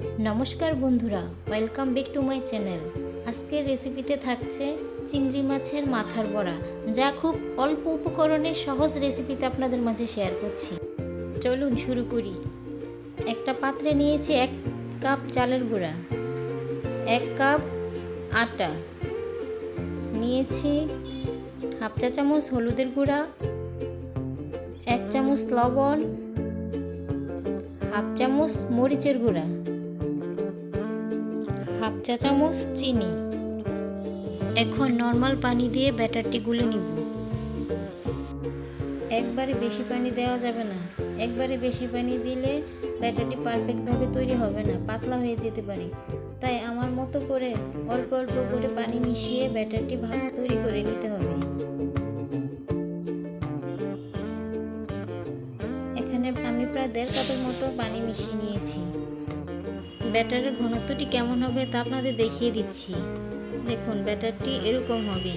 নমস্কার বন্ধুরা welcome back to my channel আজকের রেসিপিতে থাকছে চিংড়ি মাছের মাথার বড়া, যা খুব অল্প উপকরণের সহজ রেসিপিতে আপনাদের মাঝে শেয়ার করছি। চলুন শুরু করি। একটা পাত্রে নিয়েছি এক কাপ চালের গুঁড়া, এক কাপ আটা, নিয়েছি হাফ চা চামচ হলুদের গুঁড়া, এক চামচ লবণ, হাফ চামচ মরিচের গুঁড়া। চা চামচ চিনি এখন নর্মাল পানি দিয়ে ব্যাটারটি গুলে নিব। একবারে বেশি পানি দেওয়া যাবে না। একবারে বেশি পানি দিলে ব্যাটারটি পারফেক্টভাবে তৈরি হবে না, পাতলা হয়ে যেতে পারে। তাই আমার মতো করে অল্প অল্প করে পানি মিশিয়ে ব্যাটারটি ভাব তৈরি করে নিতে হবে। এখানে আমি প্রায় দেড় কাপের মতো পানি মিশিয়ে নিয়েছি। ব্যাটারের ঘনত্বটি কেমন হবে তা আপনাদের দেখিয়ে দিচ্ছি। দেখুন, ব্যাটারটি এরকম হবে।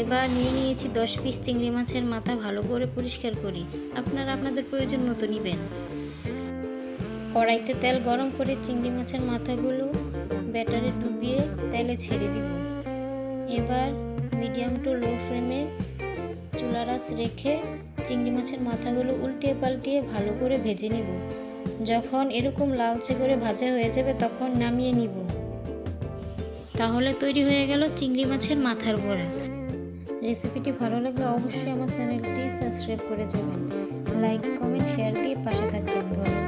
এবার নিয়ে নিয়েছি দশ পিস চিংড়ি মাছের মাথা ভালো করে পরিষ্কার করি। আপনারা আপনাদের প্রয়োজন মতো নেবেন। কড়াইতে তেল গরম করে চিংড়ি মাছের মাথাগুলো ব্যাটারে ডুবিয়ে তেলে ছেড়ে দিব। এবার মিডিয়াম টু লো ফ্লেমে চুলারাস রেখে চিংড়ি মাছের মাথাগুলো উল্টিয়ে পাল্টিয়ে ভালো করে ভেজে নিব। যখন এরকম লালচে করে ভাজা হয়ে যাবে, তখন নামিয়ে নিব। তাহলে তৈরি হয়ে গেল চিংড়ি মাছের মাথার বড়া। রেসিপিটি ভালো লাগলে অবশ্যই আমার চ্যানেলটি সাবস্ক্রাইব করে যাবেন। লাইক, কমেন্ট, শেয়ার দিয়ে পাশে থাকবেন। ধন্যবাদ।